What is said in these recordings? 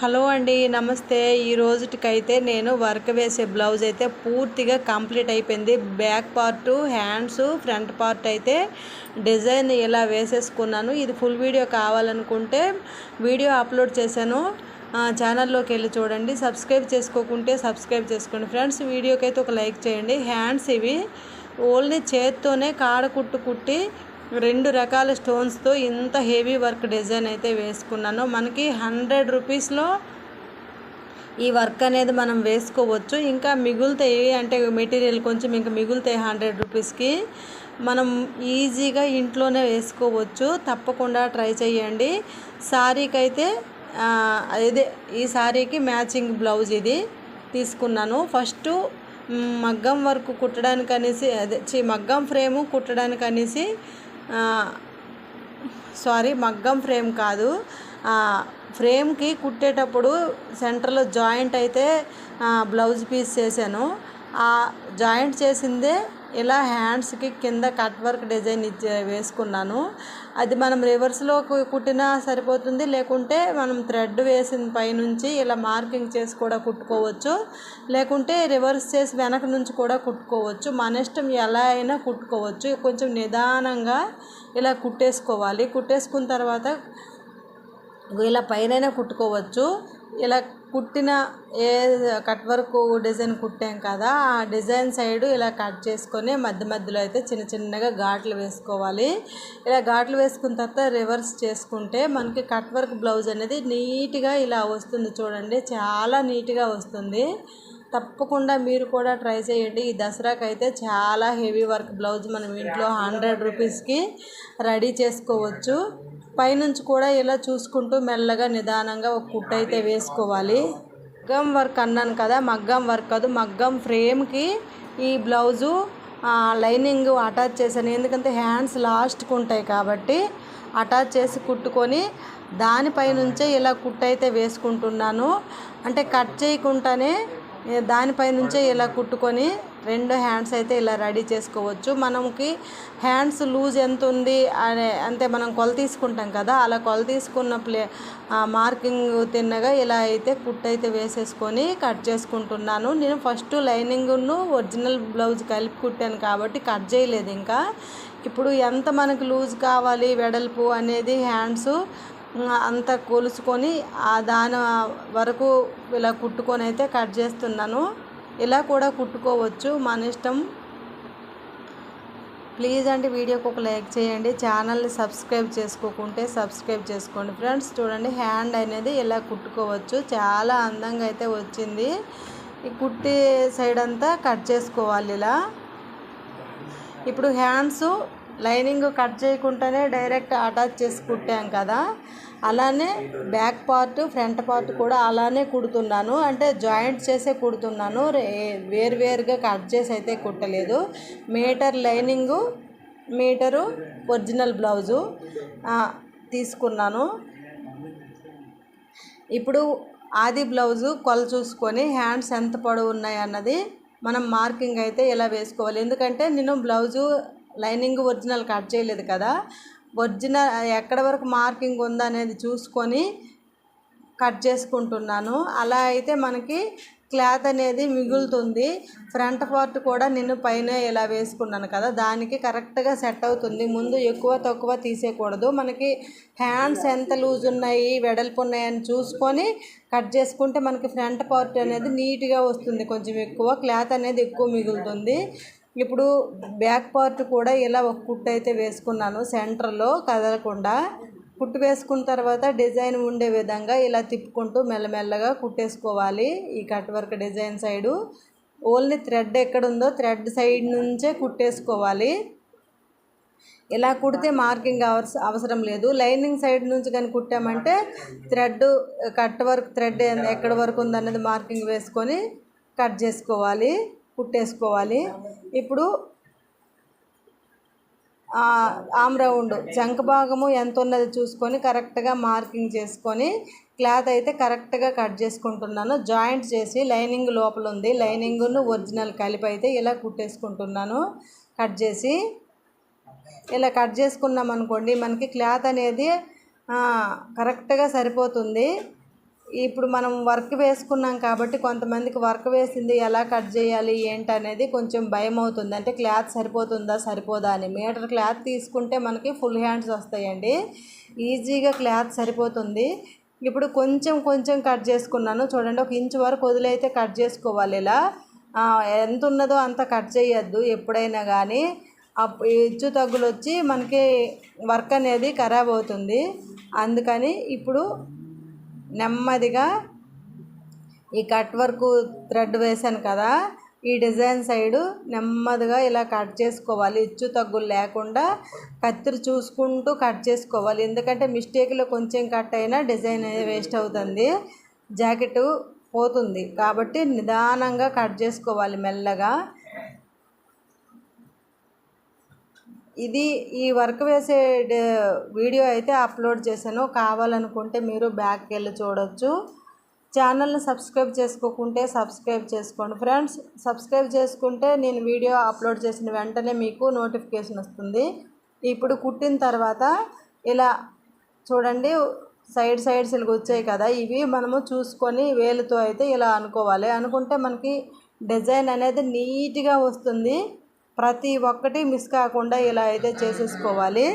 Hello అండి నమస్తే. ఈ రోజుటికైతే నేను వర్క్ వేసే బ్లౌజ్ అయితే పూర్తిగా కంప్లీట్ అయిపోయింది. Back part hands front part అయితే డిజైన్ ఇలా వేసేసుకున్నాను. ఇది ఫుల్ వీడియో కావాలనుకుంటే వీడియో అప్లోడ్ చేశాను. ఛానల్లోకి వెళ్ళి చూడండి. సబ్స్క్రైబ్ చేసుకోకుంటే సబ్స్క్రైబ్ చేసుకోండి. ఫ్రెండ్స్ వీడియోకి అయితే ఒక లైక్ చేయండి. హ్యాండ్స్ ఇవి ఓన్లీ చేత్తోనే కాడ కుట్టు కుట్టి రెండు రకాల స్టోన్స్తో ఇంత హెవీ వర్క్ డిజైన్ అయితే వేసుకున్నాను. మనకి హండ్రెడ్ రూపీస్లో ఈ వర్క్ అనేది మనం వేసుకోవచ్చు. ఇంకా మిగులుతాయి అంటే మెటీరియల్ కొంచెం ఇంకా మిగులుతాయి హండ్రెడ్ రూపీస్కి మనం ఈజీగా ఇంట్లోనే వేసుకోవచ్చు. తప్పకుండా ట్రై చేయండి. శారీకి అయితే అదే ఈ శారీకి మ్యాచింగ్ బ్లౌజ్ ఇది తీసుకున్నాను. ఫస్ట్ మగ్గం వర్క్ కుట్టడానికి అనేసి అదే చి మగ్గం ఫ్రేము కుట్టడానికి అనేసి సారీ మగ్గం ఫ్రేమ్ కాదు. ఫ్రేమ్కి కుట్టేటప్పుడు సెంటర్లో జాయింట్ అయితే బ్లౌజ్ పీస్ చేశాను. ఆ జాయింట్ చేసిందే ఇలా హ్యాండ్స్కి కింద కట్ వర్క్ డిజైన్ ఇచ్చే వేసుకున్నాను. అది మనం రివర్స్లో కుట్టినా సరిపోతుంది లేకుంటే మనం థ్రెడ్ వేసిన పైనుంచి ఇలా మార్కింగ్ చేసి కూడా కుట్టుకోవచ్చు. లేకుంటే రివర్స్ చేసి వెనక నుంచి కూడా కుట్టుకోవచ్చు. మన ఇష్టం ఎలా అయినా కుట్టుకోవచ్చు. కొంచెం నిదానంగా ఇలా కుట్టేసుకోవాలి. కుట్టేసుకున్న తర్వాత ఇలా పైన కుట్టుకోవచ్చు. ఇలా కుట్టిన ఏ కట్ వర్క్ డిజైన్ కుట్టాం కదా ఆ డిజైన్ సైడ్ ఇలా కట్ చేసుకొని మధ్య మధ్యలో అయితే చిన్న చిన్నగా ఘాట్లు వేసుకోవాలి. ఇలా ఘాట్లు వేసుకున్న తర్వాత రివర్స్ చేసుకుంటే మనకి కట్ వర్క్ బ్లౌజ్ అనేది నీట్గా ఇలా వస్తుంది చూడండి చాలా నీట్గా వస్తుంది. తప్పకుండా మీరు కూడా ట్రై చేయండి. ఈ దసరాకి అయితే చాలా హెవీ వర్క్ బ్లౌజ్ మనం ఇంట్లో హండ్రెడ్ రూపీస్కి రెడీ చేసుకోవచ్చు. పైనుంచి కూడా ఇలా చూసుకుంటూ మెల్లగా నిదానంగా ఒక కుట్టు అయితే వేసుకోవాలి. మగ్గం వర్క్ అన్నాను కదా మగ్గం వర్క్ కాదు మగ్గం ఫ్రేమ్కి ఈ బ్లౌజు లైనింగ్ అటాచ్ చేశాను. ఎందుకంటే హ్యాండ్స్ లాస్ట్కి ఉంటాయి కాబట్టి అటాచ్ చేసి కుట్టుకొని దానిపై నుంచే ఇలా కుట్టు అయితే వేసుకుంటున్నాను. అంటే కట్ చేయకుండానే దానిపై నుంచే ఇలా కుట్టుకొని రెండు హ్యాండ్స్ అయితే ఇలా రెడీ చేసుకోవచ్చు. మనకి హ్యాండ్స్ లూజ్ ఎంత ఉంది అనే అంటే మనం కొల తీసుకుంటాం కదా అలా కొల తీసుకున్న ప్లే మార్కింగ్ తిన్నగా ఇలా అయితే కుట్ అయితే వేసేసుకొని కట్ చేసుకుంటున్నాను. నేను ఫస్ట్ లైనింగ్ను ఒరిజినల్ బ్లౌజ్ కలిపి కుట్టాను కాబట్టి కట్ చేయలేదు ఇంకా. ఇప్పుడు ఎంత మనకు లూజ్ కావాలి వెడల్పు అనేది హ్యాండ్స్ అంతా కొలుసుకొని ఆ దాని వరకు ఇలా కుట్టుకొని అయితే కట్ చేస్తున్నాను. ఇలా కూడా కుట్టుకోవచ్చు. మన ఇష్టం. ప్లీజ్ అండి వీడియోకి ఒక లైక్ చేయండి. ఛానల్ని సబ్స్క్రైబ్ చేసుకోకుంటే సబ్స్క్రైబ్ చేసుకోండి. ఫ్రెండ్స్ చూడండి హ్యాండ్ అనేది ఇలా కుట్టుకోవచ్చు. చాలా అందంగా అయితే వచ్చింది. ఈ కుట్టి సైడ్ అంతా కట్ చేసుకోవాలి ఇలా. ఇప్పుడు హ్యాండ్స్ లైనింగ్ కట్ చేయకుండానే డైరెక్ట్ అటాచ్ చేసి కుట్టాం కదా. అలానే బ్యాక్ పార్ట్ ఫ్రంట్ పార్ట్ కూడా అలానే కుడుతున్నాను. అంటే జాయింట్ చేసే కుడుతున్నాను. వేరువేరుగా కట్ చేసి అయితే కుట్టలేదు. Metre lining metre original blouse తీసుకున్నాను. ఇప్పుడు ఆది బ్లౌజు కొల చూసుకొని హ్యాండ్స్ ఎంత పొడవు ఉన్నాయి అన్నది మనం మార్కింగ్ అయితే ఇలా వేసుకోవాలి. ఎందుకంటే నేను బ్లౌజు లైనింగ్ ఒరిజినల్ కట్ చేయలేదు కదా. ఒరిజినల్ ఎక్కడ వరకు మార్కింగ్ ఉందనేది చూసుకొని కట్ చేసుకుంటున్నాను. అలా అయితే మనకి క్లాత్ అనేది మిగులుతుంది. ఫ్రంట్ పార్ట్ కూడా నేను పైన ఇలా వేసుకున్నాను కదా దానికి కరెక్ట్గా సెట్ అవుతుంది. ముందు ఎక్కువ తక్కువ తీసేయకూడదు. మనకి హ్యాండ్స్ ఎంత లూజ్ ఉన్నాయి వెడల్పు ఉన్నాయని చూసుకొని కట్ చేసుకుంటే మనకి ఫ్రంట్ పార్ట్ అనేది నీట్గా వస్తుంది. కొంచెం ఎక్కువ క్లాత్ అనేది ఎక్కువ మిగులుతుంది. ఇప్పుడు బ్యాక్ పార్ట్ కూడా ఇలా ఒక కుట్టు అయితే వేసుకున్నాను. సెంటర్లో కదలకుండా కుట్టు వేసుకున్న తర్వాత డిజైన్ ఉండే విధంగా ఇలా తిప్పుకుంటూ మెల్లమెల్లగా కుట్టేసుకోవాలి. ఈ cut work design side only thread ఎక్కడ ఉందో థ్రెడ్ సైడ్ నుంచే కుట్టేసుకోవాలి. ఇలా కుడితే మార్కింగ్ అవస అవసరం లేదు. లైనింగ్ సైడ్ నుంచి కానీ కుట్టామంటే థ్రెడ్ కట్ వర్క్ థ్రెడ్ ఎక్కడ వరకు ఉందన్నది మార్కింగ్ వేసుకొని కట్ చేసుకోవాలి. కుట్టేసుకోవాలి ఇప్పుడు ఆమ్రౌండ్ ఆమ్ భాగము ఎంత ఉన్నది చూసుకొని కరెక్ట్గా మార్కింగ్ చేసుకొని క్లాత్ అయితే కరెక్ట్గా కట్ చేసుకుంటున్నాను. జాయింట్ చేసి లైనింగ్ లోపల ఉంది. లైనింగ్ను ఒరిజినల్ కలిపి అయితే ఇలా కుట్టేసుకుంటున్నాను. కట్ చేసి ఇలా కట్ చేసుకున్నాం అనుకోండి మనకి క్లాత్ అనేది కరెక్ట్గా సరిపోతుంది. ఇప్పుడు మనం వర్క్ వేసుకున్నాం కాబట్టి కొంతమందికి వర్క్ వేసింది ఎలా కట్ చేయాలి ఏంటి అనేది కొంచెం భయం అవుతుంది. అంటే క్లాత్ సరిపోతుందా సరిపోదా అని. మీటర్ క్లాత్ తీసుకుంటే మనకి ఫుల్ హ్యాండ్స్ వస్తాయండి. ఈజీగా క్లాత్ సరిపోతుంది. ఇప్పుడు కొంచెం కొంచెం కట్ చేసుకున్నాను. చూడండి ఒక ఇంచు వరకు వదిలైతే కట్ చేసుకోవాలి ఇలా. ఎంత ఉన్నదో అంత కట్ చేయొద్దు ఎప్పుడైనా కానీ హెచ్చు తగ్గులు వచ్చి మనకి వర్క్ అనేది ఖరాబ్ అవుతుంది. అందుకని ఇప్పుడు నెమ్మదిగా ఈ కట్ వర్క్ థ్రెడ్ వేసాను కదా ఈ డిజైన్ సైడు నెమ్మదిగా ఇలా కట్ చేసుకోవాలి. ఇచ్చు తగ్గులు లేకుండా కత్తిరి చూసుకుంటూ కట్ చేసుకోవాలి. ఎందుకంటే మిస్టేక్లో కొంచెం కట్ అయినా డిజైన్ అనేది వేస్ట్ అవుతుంది. జాకెట్ పోతుంది కాబట్టి నిదానంగా కట్ చేసుకోవాలి మెల్లగా. ఇది ఈ వర్క్ వేసే వీడియో అయితే అప్లోడ్ చేశాను. కావాలనుకుంటే మీరు బ్యాక్కి వెళ్ళి చూడొచ్చు. ఛానల్ని సబ్స్క్రైబ్ చేసుకోకుంటే సబ్స్క్రైబ్ చేసుకోండి ఫ్రెండ్స్. సబ్స్క్రైబ్ చేసుకుంటే నేను వీడియో అప్లోడ్ చేసిన వెంటనే మీకు నోటిఫికేషన్ వస్తుంది. ఇప్పుడు కుట్టిన తర్వాత ఇలా చూడండి సైడ్ సైడ్స్ ఇలా వచ్చాయి కదా ఇవి మనము చూసుకొని వేలుతో అయితే ఇలా అనుకోవాలి. అనుకుంటే మనకి డిజైన్ అనేది నీట్గా వస్తుంది. ప్రతి ఒక్కటి మిస్ కాకుండా ఇలా అయితే చేసేసుకోవాలి.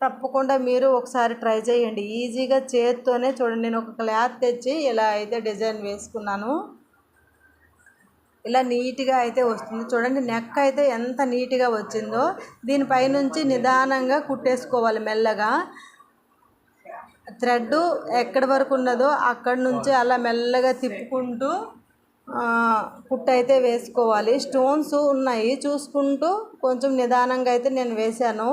తప్పకుండా మీరు ఒకసారి ట్రై చేయండి. ఈజీగా చేత్తోనే చూడండి. నేను ఒక క్లాత్ తెచ్చి ఇలా అయితే డిజైన్ వేసుకున్నాను. ఇలా నీట్గా అయితే వస్తుంది. చూడండి నెక్ అయితే ఎంత నీట్గా వచ్చిందో. దీనిపైనుంచి నిదానంగా కుట్టేసుకోవాలి మెల్లగా. థ్రెడ్ ఎక్కడి వరకు ఉన్నదో అక్కడి నుంచి అలా మెల్లగా తిప్పుకుంటూ ఆ, అయితే వేసుకోవాలి. స్టోన్స్ ఉన్నాయి. చూసుకుంటూ కొంచెం నిదానంగా అయితే నేను వేశాను.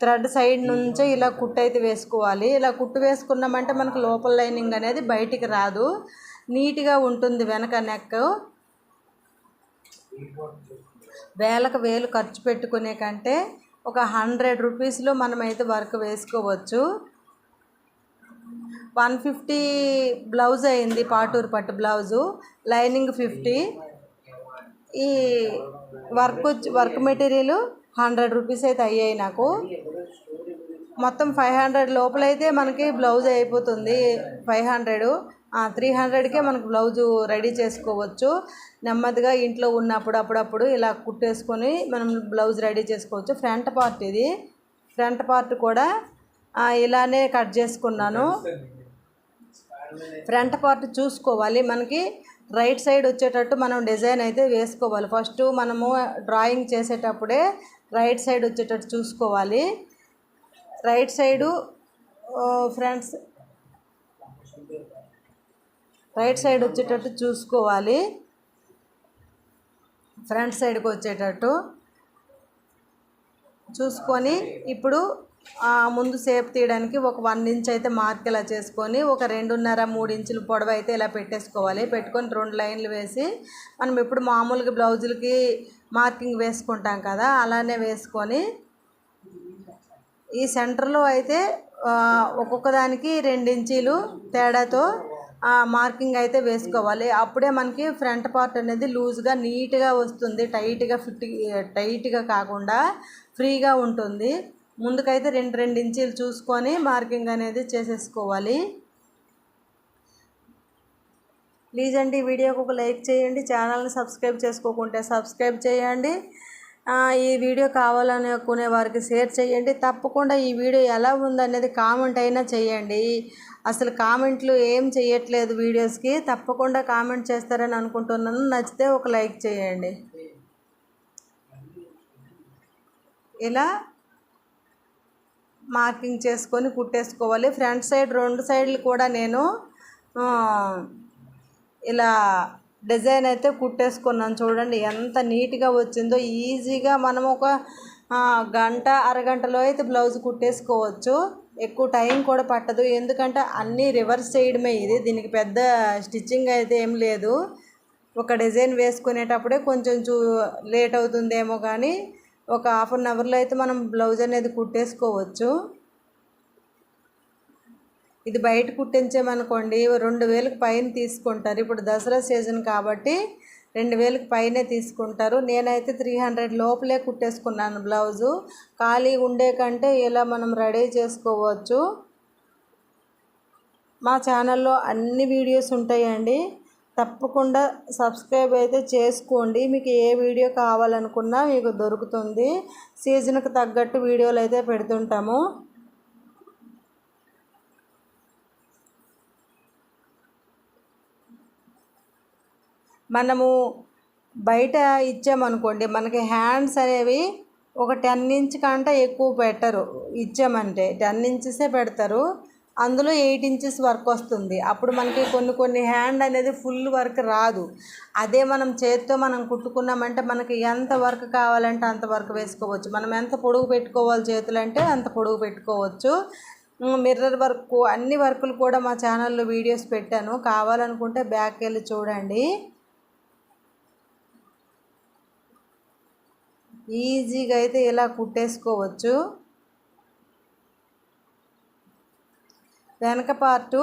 థ్రెడ్ సైడ్ నుంచి ఇలా కుట్టు అయితే వేసుకోవాలి. ఇలా కుట్టు వేసుకున్నామంటే మనకు లోపల లైనింగ్ అనేది బయటికి రాదు. నీట్గా ఉంటుంది వెనక నెక్. వేలకు వేలు ఖర్చు పెట్టుకునే కంటే ఒక హండ్రెడ్ రూపీస్లో మనమైతే వర్క్ వేసుకోవచ్చు. వన్ ఫిఫ్టీ బ్లౌజ్ అయింది పాటూరు పట్టు బ్లౌజు లైనింగ్ ఫిఫ్టీ. ఈ work work material hundred rupees అయితే అయ్యాయి నాకు. మొత్తం ఫైవ్ హండ్రెడ్ లోపలైతే మనకి బ్లౌజ్ అయిపోతుంది ఫైవ్ హండ్రెడ్. త్రీ హండ్రెడ్కే మనకు బ్లౌజు రెడీ చేసుకోవచ్చు. నెమ్మదిగా ఇంట్లో ఉన్నప్పుడు అప్పుడప్పుడు ఇలా కుట్టేసుకొని మనం బ్లౌజ్ రెడీ చేసుకోవచ్చు. ఫ్రంట్ పార్ట్ ఇది. ఫ్రంట్ పార్ట్ కూడా ఇలానే కట్ చేసుకున్నాను. ఫ్రంట్ పార్ట్ చూసుకోవాలి. మనకి రైట్ సైడ్ వచ్చేటట్టు మనం డిజైన్ అయితే వేసుకోవాలి. ఫస్ట్ మనము డ్రాయింగ్ చేసేటప్పుడే రైట్ సైడ్ వచ్చేటట్టు చూసుకోవాలి. Right side fronts right side వచ్చేటట్టు చూసుకోవాలి. ఫ్రంట్ సైడ్కి వచ్చేటట్టు చూసుకొని ఇప్పుడు ముందు సేప్ తీయడానికి ఒక వన్ ఇంచ్ అయితే మార్క్ ఇలా చేసుకొని ఒక రెండున్నర మూడు ఇంచులు పొడవు అయితే ఇలా పెట్టేసుకోవాలి. పెట్టుకొని రెండు లైన్లు వేసి మనం ఇప్పుడు మామూలుగా బ్లౌజులకి మార్కింగ్ వేసుకుంటాం కదా అలానే వేసుకొని ఈ సెంటర్లో అయితే ఒక్కొక్క దానికి రెండు ఇంచీలు తేడాతో మార్కింగ్ అయితే వేసుకోవాలి. అప్పుడే మనకి ఫ్రంట్ పార్ట్ అనేది లూజ్గా నీట్గా వస్తుంది టైట్గా ఫిట్ టైట్గా కాకుండా ఫ్రీగా ఉంటుంది. ముందుకైతే రెండు రెండు ఇంచీలు చూసుకొని మార్కింగ్ అనేది చేసేసుకోవాలి. ప్లీజ్ అండి ఈ వీడియోకి ఒక లైక్ చేయండి ఛానల్ని సబ్స్క్రైబ్ చేసుకోకుంటే సబ్స్క్రైబ్ చేయండి. ఈ వీడియో కావాలనుకునే వారికి షేర్ చేయండి. తప్పకుండా ఈ వీడియో ఎలా ఉందనేది కామెంట్ అయినా చేయండి. అసలు కామెంట్లు ఏం చేయట్లేదు వీడియోస్కి. తప్పకుండా కామెంట్ చేస్తారని అనుకుంటున్నాను. నచ్చితే ఒక లైక్ చేయండి. ఇలా మార్కింగ్ చేసుకొని కుట్టేసుకోవాలి. ఫ్రంట్ సైడ్ రెండు సైడ్లు కూడా నేను ఇలా డిజైన్ అయితే కుట్టేసుకున్నాను. చూడండి ఎంత నీట్గా వచ్చిందో. ఈజీగా మనం ఒక గంట అరగంటలో అయితే బ్లౌజ్ కుట్టేసుకోవచ్చు. ఎక్కువ టైం కూడా పట్టదు. ఎందుకంటే అన్నీ రివర్స్ చేయడమే ఇది. దీనికి పెద్ద స్టిచ్చింగ్ అయితే ఏం లేదు. ఒక డిజైన్ వేసుకునేటప్పుడే కొంచెం చూ లేట్ అవుతుందేమో కానీ ఒక హాఫ్ అన్ అవర్లో అయితే మనం బ్లౌజ్ అనేది కుట్టేసుకోవచ్చు. ఇది బయట కుట్టించామనుకోండి రెండు వేలకు పైన తీసుకుంటారు. ఇప్పుడు దసరా సీజన్ కాబట్టి రెండు వేలకు పైనే తీసుకుంటారు. నేనైతే త్రీ హండ్రెడ్ లోపలే కుట్టేసుకున్నాను బ్లౌజు ఖాళీ ఉండే కంటే ఇలా మనం రెడీ చేసుకోవచ్చు. మా ఛానల్లో అన్ని వీడియోస్ ఉంటాయండి. తప్పకుండా సబ్స్క్రైబ్ అయితే చేసుకోండి. మీకు ఏ వీడియో కావాలనుకున్నా మీకు దొరుకుతుంది. సీజన్కి తగ్గట్టు వీడియోలు అయితే పెడుతుంటాము. మనము బయట ఇచ్చామనుకోండి మనకి హ్యాండ్స్ అనేవి ఒక టెన్ ఇంచ్ కంటే ఎక్కువ పెట్టరు. ఇచ్చామంటే టెన్ ఇంచెసే పెడతారు. అందులో ఎయిట్ ఇంచెస్ వర్క్ వస్తుంది. అప్పుడు మనకి కొన్ని కొన్ని హ్యాండ్ అనేది ఫుల్ వర్క్ రాదు. అదే మనం చేత్తో మనం కుట్టుకున్నామంటే మనకి ఎంత వర్క్ కావాలంటే అంత వర్క్ వేసుకోవచ్చు. మనం ఎంత పొడుగు పెట్టుకోవాలి చేతులంటే అంత పొడుగు పెట్టుకోవచ్చు. మిర్రర్ వర్క్ అన్ని వర్కులు కూడా మా ఛానల్లో వీడియోస్ పెట్టాను. కావాలనుకుంటే బ్యాక్ వెళ్ళి చూడండి. ఈజీగా అయితే ఇలా కుట్టేసుకోవచ్చు. వెనక పార్టు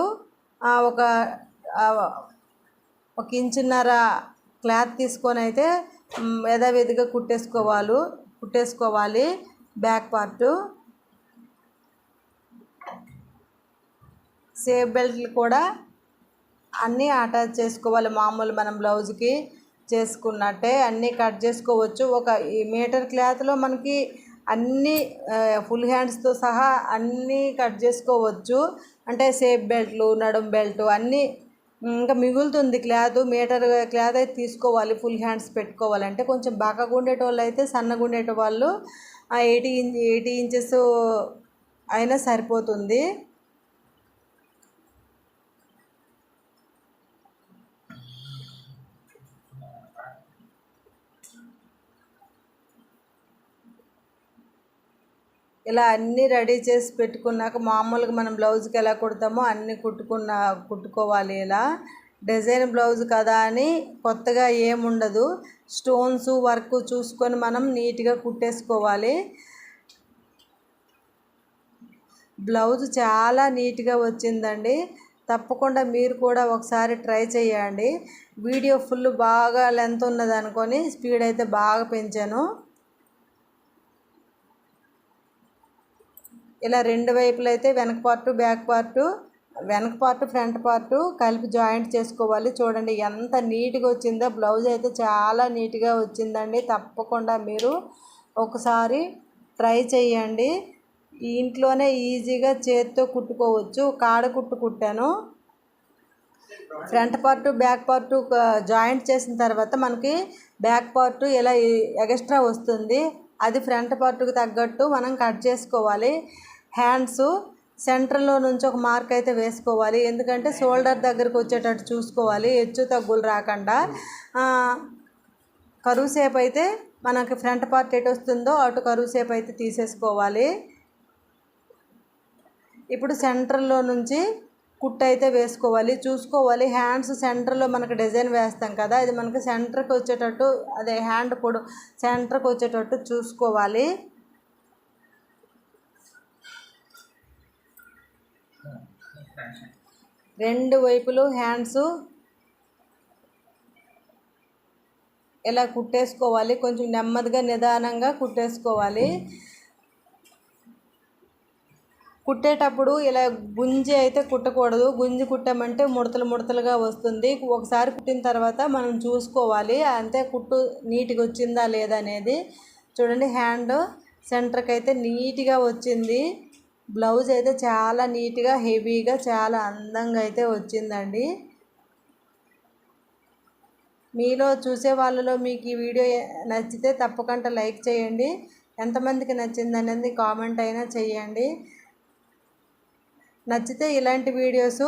ఒక ఒక ఇంచున్నర క్లాత్ తీసుకొని అయితే యథావిధిగా కుట్టేసుకోవాలి కుట్టేసుకోవాలి బ్యాక్ పార్టు సేఫ్ బెల్ట్లు కూడా అన్నీ అటాచ్ చేసుకోవాలి. మామూలు మనం బ్లౌజ్కి చేసుకున్నట్టే అన్నీ కట్ చేసుకోవచ్చు. ఒక ఈ మీటర్ క్లాత్లో మనకి అన్నీ ఫుల్ హ్యాండ్స్తో సహా అన్నీ కట్ చేసుకోవచ్చు. అంటే సేఫ్ బెల్ట్లు నడుం బెల్ట్ అన్నీ ఇంకా మిగులుతుంది క్లాత్. మీటర్ క్లాత్ అయితే తీసుకోవాలి ఫుల్ హ్యాండ్స్ పెట్టుకోవాలంటే. కొంచెం బాగా ఉండేటోళ్ళు అయితే సన్నగా ఉండేట వాళ్ళు ఎయిటీ ఇంచ్ ఎయిటీ ఇంచెస్ అయినా సరిపోతుంది. ఇలా అన్నీ రెడీ చేసి పెట్టుకున్నాక మామూలుగా మనం బ్లౌజ్కి ఎలా కుడతామో అన్నీ కుట్టుకున్న కుట్టుకోవాలి ఇలా. డిజైన్ బ్లౌజ్ కదా అని కొత్తగా ఏముండదు స్టోన్స్ వర్క్ చూసుకొని మనం నీట్గా కుట్టేసుకోవాలి. బ్లౌజ్ చాలా నీట్గా వచ్చిందండి. తప్పకుండా మీరు కూడా ఒకసారి ట్రై చేయండి. వీడియో ఫుల్ బాగా లెంత్ ఉన్నది అనుకొని స్పీడ్ అయితే బాగా పెంచాను. ఇలా రెండు వైపులు అయితే వెనక పార్టు బ్యాక్ పార్టు వెనక పార్ట్ ఫ్రంట్ పార్టు కలిపి జాయింట్ చేసుకోవాలి. చూడండి ఎంత నీట్గా వచ్చిందో. బ్లౌజ్ అయితే చాలా నీట్గా వచ్చిందండి. తప్పకుండా మీరు ఒకసారి ట్రై చేయండి. ఇంట్లోనే ఈజీగా చేతితో కుట్టుకోవచ్చు. కాడ కుట్టు కుట్టాను. Front part back part joint చేసిన తర్వాత మనకి బ్యాక్ పార్ట్ ఇలా ఎక్స్ట్రా వస్తుంది. అది ఫ్రంట్ పార్ట్కి తగ్గట్టు మనం కట్ చేసుకోవాలి. హ్యాండ్స్ సెంటర్లో నుంచి ఒక మార్క్ అయితే వేసుకోవాలి. ఎందుకంటే షోల్డర్ దగ్గరకు వచ్చేటట్టు చూసుకోవాలి. హెచ్చు తగ్గులు రాకుండా. కరువు సేపు అయితే మనకి ఫ్రంట్ పార్ట్ ఎటు వస్తుందో అటు కరువు సేపు అయితే తీసేసుకోవాలి. ఇప్పుడు సెంటర్లో నుంచి కుట్ అయితే వేసుకోవాలి. చూసుకోవాలి. హ్యాండ్స్ సెంటర్లో మనకు డిజైన్ వేస్తాం కదా. ఇది మనకి సెంటర్కి వచ్చేటట్టు అదే హ్యాండ్ పొడు సెంటర్కి వచ్చేటట్టు చూసుకోవాలి. రెండు వైపులు హ్యాండ్స్ ఇలా కుట్టేసుకోవాలి కొంచెం నెమ్మదిగా నిదానంగా కుట్టేసుకోవాలి. కుట్టేటప్పుడు ఇలా గుంజి అయితే కుట్టకూడదు. గుంజి కుట్టామంటే ముడతలు ముడతలుగా వస్తుంది. ఒకసారి కుట్టిన తర్వాత మనం చూసుకోవాలి. అంతే కుట్టు నీట్గా వచ్చిందా లేదా అనేది. చూడండి హ్యాండ్ సెంటర్కి అయితే నీట్గా వచ్చింది. బ్లౌజ్ అయితే చాలా నీట్గా హెవీగా చాలా అందంగా అయితే వచ్చిందండి. మీలో చూసే వాళ్ళలో మీకు ఈ వీడియో నచ్చితే తప్పకుండా లైక్ చేయండి. ఎంతమందికి నచ్చింది అనేది కామెంట్ అయినా చేయండి. నచ్చితే ఇలాంటి వీడియోస్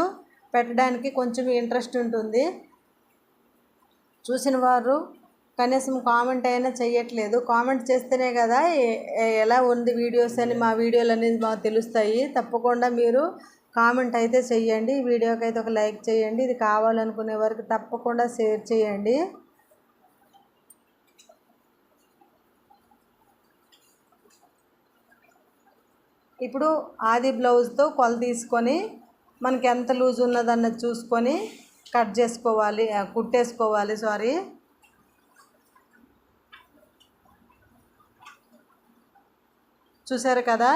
పెట్టడానికి కొంచెం ఇంట్రెస్ట్ ఉంటుంది. చూసిన వారు కనీసం కామెంట్ అయినా చేయట్లేదు కామెంట్ చేస్తేనే కదా ఎలా ఉంది వీడియోస్ అని మా వీడియోలు అనేది మాకు తెలుస్తాయి. తప్పకుండా మీరు కామెంట్ అయితే చేయండి వీడియోకి అయితే ఒక లైక్ చేయండి ఇది కావాలనుకునే వరకు తప్పకుండా షేర్ చేయండి ఇప్పుడు ఆది బ్లౌజ్తో కొల తీసుకొని మనకి ఎంత లూజ్ ఉన్నదన్నది చూసుకొని కట్ చేసుకోవాలి కుట్టేసుకోవాలి సారీ చూసారు కదా?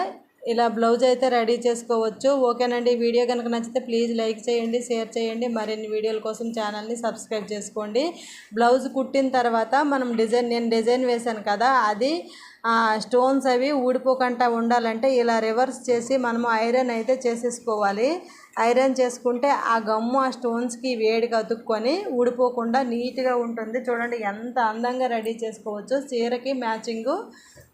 ఇలా బ్లౌజ్ అయితే రెడీ చేసుకోవచ్చు. ఓకేనండి. వీడియో కనుక నచ్చితే ప్లీజ్ లైక్ చేయండి షేర్ చేయండి. మరిన్ని వీడియోల కోసం ఛానల్ని సబ్స్క్రైబ్ చేసుకోండి. బ్లౌజ్ కుట్టిన తర్వాత మనం డిజైన్ నేను డిజైన్ వేశాను కదా అది స్టోన్స్ అవి ఊడిపోకుండా ఉండాలంటే ఇలా రివర్స్ చేసి మనము ఐరన్ అయితే చేసేసుకోవాలి. ఐరన్ చేసుకుంటే ఆ గమ్ము ఆ స్టోన్స్కి వేడిగా అతుక్కొని ఊడిపోకుండా నీట్గా ఉంటుంది. చూడండి ఎంత అందంగా రెడీ చేసుకోవచ్చు. చీరకి మ్యాచింగు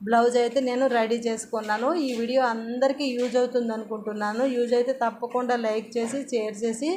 బ్లౌజ్ అయితే నేను రెడీ చేసుకున్నాను. ఈ వీడియో అందరికీ యూజ్ అవుతుంది అనుకుంటున్నాను యూజ్ అయితే తప్పకుండా లైక్ చేసి షేర్ చేసి